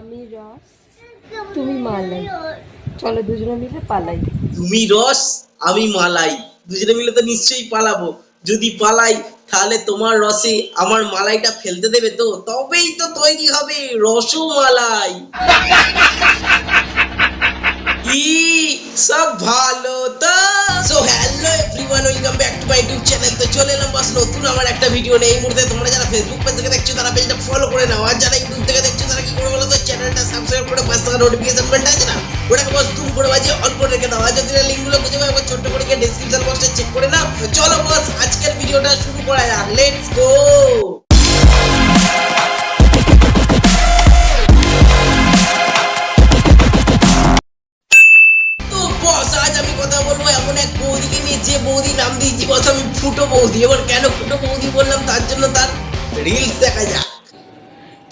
আমি রস, তুমি মালাই। চলো দুজনে মিলে পালাই তুমি রস, আমি মালাই। দুজনে মিলে তো নিশ্চয়ই পালাবো। যদি পালাই, তাহলে তোমার রসে আমার মালাইটা ফেলতে দেবে তো? তবেই তো তৈরি হবে রসমালাই। কি? সব ভালো তো? So hello everyone welcome back to my YouTube channel তো চলে এলাম বাস নতুন আমার একটা ভিডিও নেই এই মুহূর্তে তোমরা যারা ফেসবুক পেজ থেকে দেখছ, তারা পেজটা ফলো করে নাও। আর যারা নোটিফিকেশন বেলটা আছে না? ওটাকে বস দুম করে বাজিয়ে অন করে রেখে দাও। আর যদি লিংকগুলো খুঁজে পাও একবার ছোট্ট করে ডেসক্রিপশন বক্সে চেক করে নাও। চলো বস, আজকের ভিডিওটা শুরু করা যাক। লেটস গো তো বস আমি কথা বলব এমন এক বৌদিকে নিয়ে। যে বৌদি নাম দিয়েছি, বস, আমি ফুটো বৌদি। এবার কেন ফুটো বৌদি বললাম, তার জন্য তার রিলস দেখা যাক।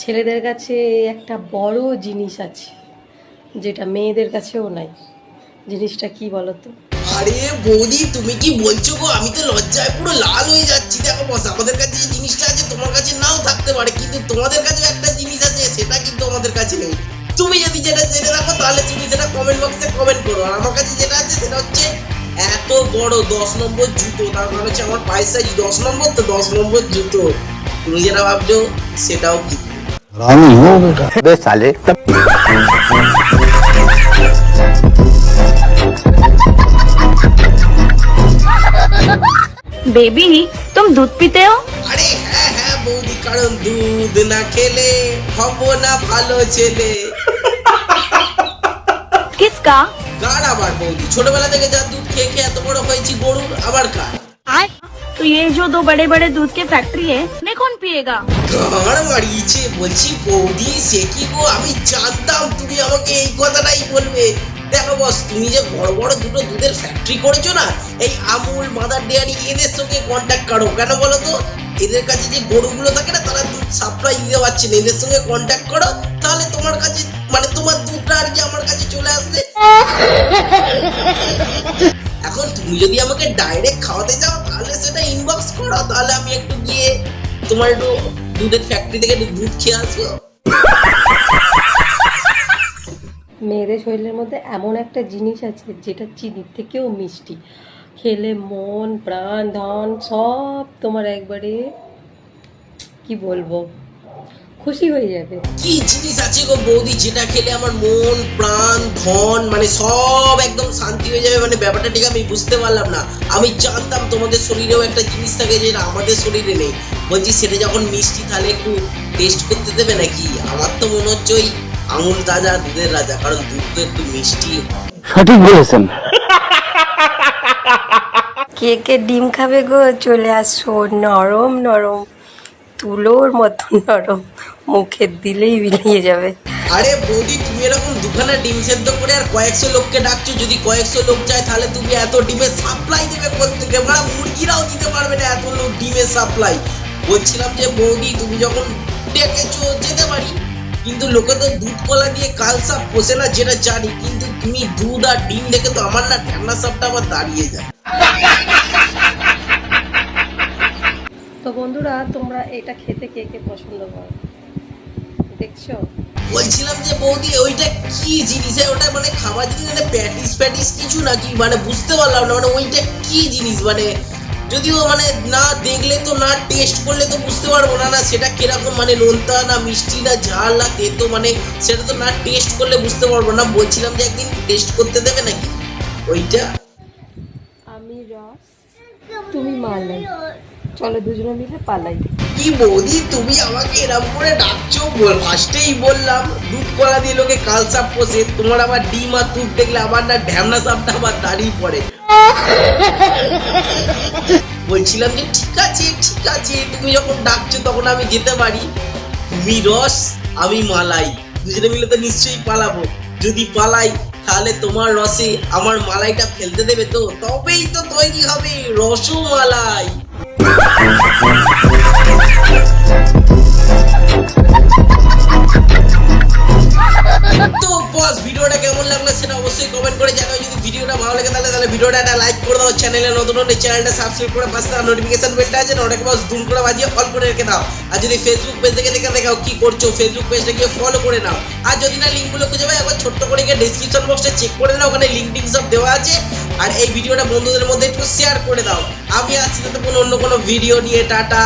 ছেলেদের কাছে একটা বড় জিনিস আছে। যেটা মেয়েদের কাছেও নাই। জিনিসটা কি বলতো? আরে বৌদি তুমি কি বলছো গো? আমি তো লজ্জায় পুরো লাল হয়ে যাচ্ছি। দেখো বস আমাদের কাছে যে জিনিসটা আছে তোমার কাছে নাও থাকতে পারে কিন্তু তোমাদের কাছে একটা জিনিস আছে সেটা কিন্তু আমাদের কাছে নেই। তুমি যদি যেটা জেনে রাখো তাহলে তুমি সেটা কমেন্ট বক্সে কমেন্ট করো। আর আমার কাছে যেটা আছে সেটা হচ্ছে এত বড় দশ নম্বর জুতো। তার মানে হচ্ছে আমার পায়ের সাইজ দশ নম্বর তো দশ নম্বর জুতো। তুমি যেটা ভাবছ সেটাও কি? আমি বেশ बेबी तुम दूध पीते हो আরে হ্যাঁ হ্যাঁ বৌদি কারণ দুধ না খেলে হব না ভালো ছেলে किसका কার আবার বৌদি ছোটবেলা থেকে যা দুধ খেয়ে খেয়ে এত বড় হয়েছি গরুর আবার কার तो ये जो दो बड़े बड़े दूध के फैक्ट्री है আমার গাঁড় মারিয়েছে বলছি বৌদি, সে কি গো? আমি জানতাম তুমি আমাকে এই কথাটাই বলবে। দেখো বস, তুমি যে বড় বড় দুটো দুধের ফ্যাক্টরি করেছ না, এই আমুল, মাদার ডেয়ারি, এদের সঙ্গে কন্ট্যাক্ট করো। কেন বলো তো? এদের কাছে যে গরুগুলো থাকে না, তারা দুধ সাপ্লাই দিতে পারছে না। এদের সঙ্গে কন্ট্যাক্ট করো, তাহলে তোমার কাছে মানে তোমার দুধটা আর কি আমার কাছে চলে আসবে? এখন তুমি যদি আমাকে ডাইরেক্ট খাওয়াতে চাও, তাহলে সেটা ইনবক্স করো। তাহলে আমি একটু তোমার একটু দুধের ফ্যাক্টরি থেকে দুধ খেয়ে আসব মেয়েদের শরীরের মধ্যে এমন একটা জিনিস আছে যেটা চিনির থেকেও মিষ্টি। খেলে মন, প্রাণ, ধন সব তোমার একবারে, কি বলব? খুশি হয়ে যাবে। কি জিনিস আছে গো বৌদি যেটা খেলে আমার মন প্রাণ ধন মানে সব একদম শান্তি হয়ে যাবে? মানে ব্যাপারটা ঠিক আমি বুঝতে পারলাম না। আমি জানতাম তোমাদের শরীরেও একটা জিনিস থাকে যেটা আমাদের শরীরে নেই। বলছি সেটা যখন মিষ্টি তাহলে একটু টেস্ট করতে দেবে নাকি? আমার তো মনে হচ্ছে ওই আঙুল রাজা দুধের রাজা কারণ দুধ তো একটু মিষ্টি। সঠিক বলেছেন। কে কে ডিম খাবে গো? চলে আসো নরম নরম। তুলোর মতো নরম। মুখে দিলেই বিলিয়ে যাবে। আরে বৌদি তুমি এরকম দুখানা ডিম সেদ্ধ করে আর কয়েকশো লোককে ডাকছো যদি কয়েকশো লোক যায় তাহলে তুমি এত ডিমের সাপ্লাই দেবে কোথেকে মানে মুরগিরাও দিতে পারবে না এত লোক ডিমের সাপ্লাই। বলছিলাম যে বৌদি তুমি যখন ডেকেছো যেতে পারি। কিন্তু লোকে তো দুধ কলা দিয়ে কাল সাপ পোষে না যেটা জানি। কিন্তু তুমি দুধ আর ডিম দেখে তো আমার না ঠান্ডা সাপটা আবার দাঁড়িয়ে যায়। তো বন্ধুরা তোমরা এটা খেতে কে কে পছন্দ করো? দেখছ? বলছিলাম যে বৌদি ওইটা কি জিনিস? ওটা মানে খাবার জিনিস মানে প্যাটিস প্যাটিস কিছু নাকি? মানে বুঝতে পারলাম না মানে ওইটা কি জিনিস? মানে যদিও মানে না দেখলে তো না টেস্ট করলে তো বুঝতে পারব না না সেটা কীরকম? মানে নোনতা না মিষ্টি না ঝাল না তেতো মানে সেটা তো না টেস্ট করলে বুঝতে পারব না। বলছিলাম যে একদিন টেস্ট করতে দেবে নাকি? ওইটা? আমি রস তুমি মালাই। চলো দুজনে মিলে পালাই। কি বৌদি, তুমি আমাকে এরম করে ডাকছো? ফার্স্টেই বললাম, দুধ কলা দিয়ে লোকে কাল সাপ পোষে, তোমার আবার ডিম আর দুধ দেখলে আবার না ঢ্যামনা সাপটা আবার দাঁড়িয়ে পড়ে। বলছিলাম যে, ঠিক আছে ঠিক আছে, তুমি যখন ডাকছো তখন আমি যেতে পারি। তুমি রস, আমি মালাই। দুজনে মিলে তো নিশ্চয়ই পালাবো। যদি পালাই, তাহলে তোমার রসে আমার মালাইটা ফেলতে দেবে তো? তবেই তো তৈরি হবে রসমালাই। তো বস, ভিডিওটা কেমন লাগল সেটা অবশ্যই কমেন্ট করে জানাও। যদি ভিডিওটা ভালো লাগে তাহলে তাহলে ভিডিওটা একটা লাইক করে দাও। চ্যানেলে নতুন হলে চ্যানেলটা সাবস্ক্রাইব করে পাশে থাকা নোটিফিকেশন বেলটা আছে ওটাকে বাস দুম করে বাজিয়ে অল করে রেখে দাও। আর যদি ফেসবুক পেজ থেকে দেখে দেখাও কি করছ ফেসবুক পেজটা গিয়ে ফলো করে নাও। আর যদি না লিঙ্কগুলো খুঁজে পাই, একবার ছোট্ট করে গিয়ে ডিসক্রিপশন বক্সে চেক করে নাও। ওখানে লিঙ্ক সব দেওয়া আছে। আর এই ভিডিওটা বন্ধুদের মধ্যে একটু শেয়ার করে দাও। আমি আজকে তো কোনো অন্য কোনো ভিডিও নিয়ে, টাটা।